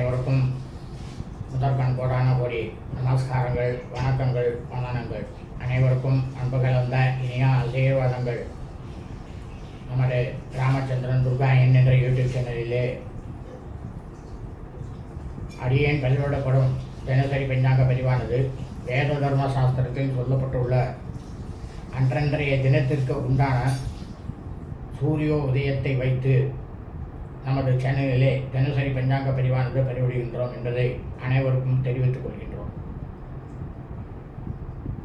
அனைவருக்கும் முதற்கண் கோடான கோடி நமஸ்காரங்கள் வணக்கங்கள் வந்தனங்கள். அனைவருக்கும் அன்பு கலந்த இனிய ஆசீர்வாதங்கள். நமது ராமச்சந்திரன் துர்கா என் என்ற யூடியூப் சேனலிலே அடியேன் கல்விடப்படும் தினசரி பஞ்சாங்க பதிவானது வேத தர்ம சாஸ்திரத்தில் சொல்லப்பட்டுள்ள அன்றன்றைய தினத்திற்கு உண்டான சூரிய உதயத்தை வைத்து நமது சேனலிலே தினசரி பஞ்சாங்க பதிவானது பதிவிடுகின்றோம் என்பதை அனைவருக்கும் தெரிவித்துக் கொள்கின்றோம்.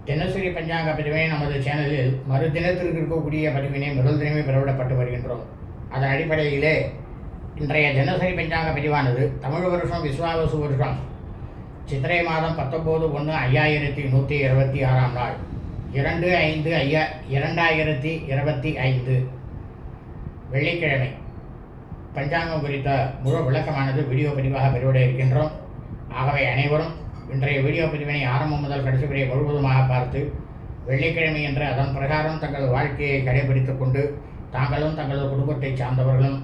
தினசரி பஞ்சாங்க பதிவை நமது சேனலில் மறு தினத்திற்கு இருக்கக்கூடிய பதிவினை முதல் தினமே பதிவிடப்பட்டு வருகின்றோம். அதன் அடிப்படையிலே இன்றைய தினசரி பஞ்சாங்க பதிவானது தமிழ் வருஷம் விஸ்வாவசு வருஷம் சித்திரை மாதம் பத்தொம்போது ஒன்று ஐயாயிரத்தி நூற்றி இருபத்தி ஆறாம் நாள் இரண்டு ஐந்து ஐயா இரண்டாயிரத்தி இருபத்தி ஐந்து வெள்ளிக்கிழமை. பஞ்சாங்கம் குறித்த முழு விளக்கமானது வீடியோ பதிவாக பெறுவிட இருக்கின்றோம். ஆகவே அனைவரும் இன்றைய வீடியோ பதிவினை ஆரம்பம் முதல் கடைசி வரை முழுவதுமாக பார்த்து வெள்ளிக்கிழமை என்று அதன் பிரகாரம் தங்கள் வாழ்க்கையை கடைபிடித்துக் கொண்டு தாங்களும் தங்களது குடும்பத்தை சார்ந்தவர்களும்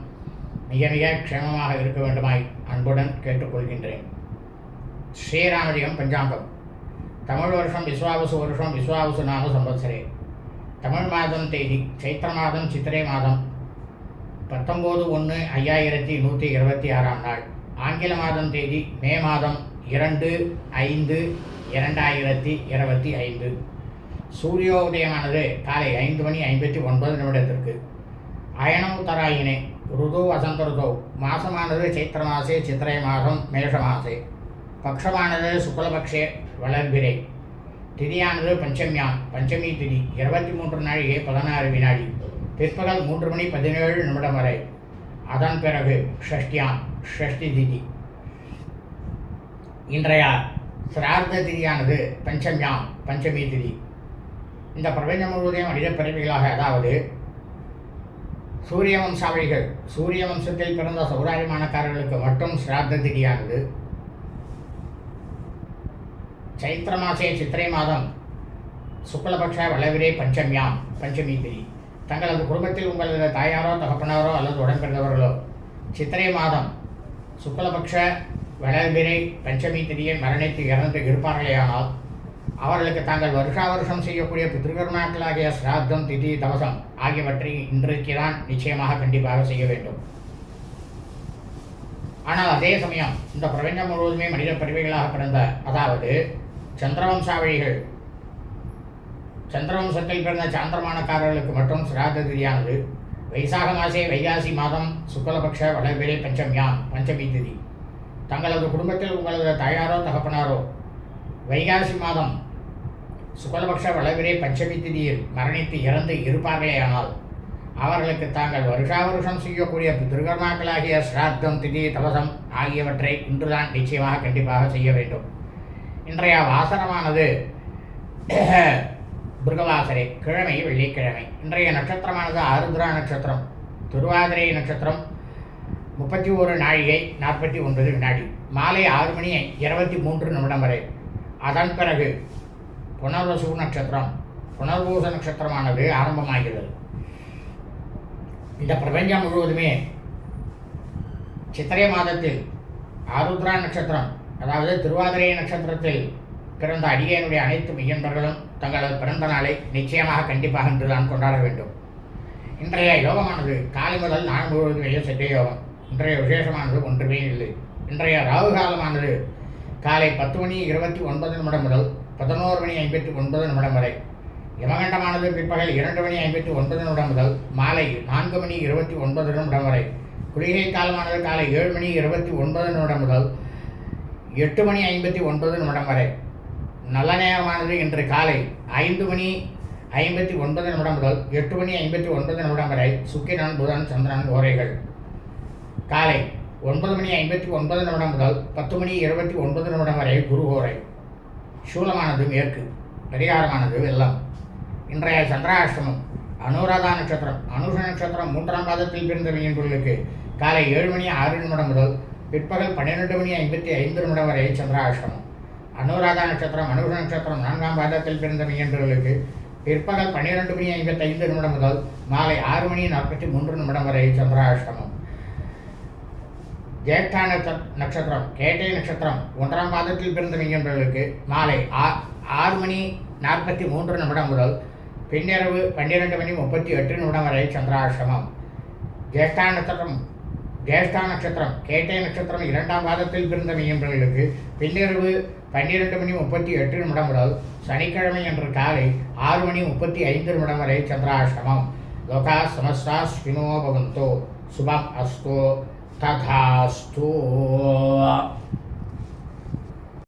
மிக மிக க்ஷேமமாக இருக்க வேண்டுமாய் அன்புடன் கேட்டுக்கொள்கின்றேன். ஸ்ரீராமஜெயம் பஞ்சாங்கம். தமிழ் வருஷம் விஸ்வாவசு வருஷம் விஸ்வாவசு நாம சம்பத்சரே. தமிழ் மாதம் தேதி சைத்திர மாதம் சித்திரை மாதம் பத்தொம்போது ஒன்று ஐயாயிரத்தி நூற்றி இருபத்தி ஆறாம் நாள். ஆங்கில மாதம் தேதி மே மாதம் இரண்டு ஐந்து இரண்டாயிரத்தி இருபத்தி ஐந்து. சூரியோதயமானது காலை ஐந்து மணி ஐம்பத்தி ஒன்பது நிமிடத்திற்கு. அயனோத்தராயினே ருது வசந்த ருதோ மாசமானது சைத்திர மாசே சித்திரை மாதம் மேஷ மாசே. பக்ஷமானது சுக்லபக்ஷே வளர்பிறை. திதியானது பஞ்சமியாம் பஞ்சமி திதி இருபத்தி மூன்று நாழிகை பதினாறு வினாடி. பிற்பகல் மூன்று மணி பதினேழு நிமிடம் வரை. அதன் பிறகு ஷஷ்டியாம் ஷஷ்டி திதி. இன்றைய சிரார்த்த திதியானது பஞ்சமியாம் பஞ்சமி திதி. இந்த பிரபஞ்சம் முழுவதையும் மனித பிறவிகளாக அதாவது சூரிய வம்சாவளிகள் சூரிய வம்சத்தில் பிறந்த சௌராயமானக்காரர்களுக்கு மட்டும் சிரார்த்த திதியானது. சைத்திர மாசே சித்திரை மாதம் சுக்லபக்ஷ வளவிரே பஞ்சமியாம் பஞ்சமி திதி. தங்களது குடும்பத்தில் உங்களது தாயாரோ தகப்பனாரோ அல்லது உடன்பிறந்தவர்களோ சித்திரை மாதம் சுக்லபக்ஷ வளர்பிரை பஞ்சமி திதியை மரணித்து இறந்து இருப்பார்களேயானால் அவர்களுக்கு தாங்கள் வருஷா வருஷம் செய்யக்கூடிய பித்ருகர்மாக்களாகிய சிராத்தம் திதி தவசம் ஆகியவற்றை இன்றைக்கு தான் நிச்சயமாக கண்டிப்பாக செய்ய வேண்டும். ஆனால் அதே சமயம் இந்த பிரபஞ்சம் முழுவதுமே மனித பிரிவுகளாக பிறந்த அதாவது சந்திரவம்சாவழிகள் சந்திரவம்சத்தில் பிறந்த சாந்திரமானக்காரர்களுக்கு மட்டும் சிராத திதியானது வைசாக மாசே வைகாசி மாதம் சுக்லபக்ஷ வளர்பிறை பஞ்சமியாம் பஞ்சமி திதி. தங்களது குடும்பத்தில் உங்களது தாயாரோ தகப்பனாரோ வைகாசி மாதம் சுக்லபக்ஷ வளர்பிறை பஞ்சமி திதியில் மரணித்து இறந்து இருப்பார்களேயானால் அவர்களுக்கு தாங்கள் வருஷா வருஷம் செய்யக்கூடிய துர்கர்மாக்களாகிய சிராத்தம் திதி தவசம் ஆகியவற்றை இன்றுதான் நிச்சயமாக கண்டிப்பாக செய்ய வேண்டும். இன்றைய வாசனமானது புருகவாசரை கிழமை வெள்ளிக்கிழமை. இன்றைய நட்சத்திரமானது ஆருத்ரா நட்சத்திரம் திருவாதிரை நட்சத்திரம் முப்பத்தி ஒரு நாழிகை நாற்பத்தி ஒன்பது வினாடி. மாலை ஆறு மணி இருபத்தி மூன்று நிமிடம் வரை. அதன் பிறகு புனர்வசு நட்சத்திரம் புனர்பூச நட்சத்திரமானது ஆரம்பமாகிறது. இந்த பிரபஞ்சம் முழுவதுமே சித்திரை மாதத்தில் ஆருத்ரா நட்சத்திரம் அதாவது திருவாதிரை நட்சத்திரத்தில் பிறந்த அடியனுடைய அனைத்து மெய்யன்பர்களும் தங்களது பிறந்த நாளை நிச்சயமாக கண்டிப்பாக இன்றுதான் கொண்டாட வேண்டும். இன்றைய யோகமானது காலை முதல் நாள் முழுவதுமே சித்த யோகம். இன்றைய விசேஷமானது ஒன்றுமே இல்லை. இன்றைய ராகு காலமானது காலை பத்து மணி இருபத்தி ஒன்பது நிமிடம் முதல் பதினோரு மணி ஐம்பத்தி ஒன்பது நிமிடம் வரை. யமகண்டமானது பிற்பகல் இரண்டு மணி ஐம்பத்தி ஒன்பது நிமிடம் முதல் மாலை நான்கு மணி இருபத்தி ஒன்பது நிமிடம் வரை. குளிகை காலமானது காலை ஏழு மணி இருபத்தி ஒன்பது நிமிடம் முதல் எட்டு மணி ஐம்பத்தி ஒன்பது நிமிடம் வரை. நல்ல நேரமானது இன்று காலை ஐந்து மணி ஐம்பத்தி ஒன்பது நிமிடம் முதல் எட்டு மணி ஐம்பத்தி ஒன்பது நிமிடம் வரை சுக்கிரன் புதன் சந்திரன் ஓரைகள் காலை ஒன்பது மணி ஐம்பத்தி ஒன்பது நிமிடம் முதல் பத்து மணி இருபத்தி ஒன்பது நிமிடம் வரை குரு ஓரை சூலமானது மேற்கு பரிகாரமானது வெள்ளம். இன்றைய சந்திராஷ்டமம் அனுராதா நட்சத்திரம். அனுஷ நட்சத்திரம் மூன்றாம் பாதத்தில் பிறந்த காலை ஏழு மணி ஆறு நிமிடம் முதல் பிற்பகல் பன்னிரெண்டு மணி ஐம்பத்தி ஐந்து நிமிடம் வரை சந்திராஷ்டமம். அனுராதா நட்சத்திரம் அனுஷ நட்சத்திரம் நான்காம் பாதத்தில் பிறந்த மீன்பொருளுக்கு பிற்பகல் பன்னிரெண்டு மணி ஐம்பத்தி ஐந்து நிமிடம் முதல் மாலை ஆறு மணி நாற்பத்தி மூன்று நிமிடம் வரை சந்திராஷ்டமம். ஜேஷ்டா நட்சத்திரம் கேட்டை நட்சத்திரம் ஒன்றாம் பாதத்தில் பிறந்த மீன்பொருளுக்கு மாலை ஆ- ஆறு மணி நாற்பத்தி மூன்று நிமிடம் முதல் பின்னிரவு பன்னிரெண்டு மணி முப்பத்தி எட்டு நிமிடம் வரை சந்திராஷ்டமம். ஜேஷ்டா நட்சத்திரம் ஜேஷ்டா நட்சத்திரம் கேட்டை நட்சத்திரம் இரண்டாம் பாதத்தில் பிறந்த மீன்பர்களுக்கு பின்னிரவு பன்னிரெண்டு மணி முப்பத்தி எட்டு நிமிடம் முதல் சனிக்கிழமை அன்று காலை ஆறு மணி முப்பத்தி ஐந்து நிமிடம் வரை சந்திராசிரமம் லோகா சமஸ்தா ஸ்வினோ பவந்தோ. சுபம் அஸ்தோ. ததாஸ்தோ.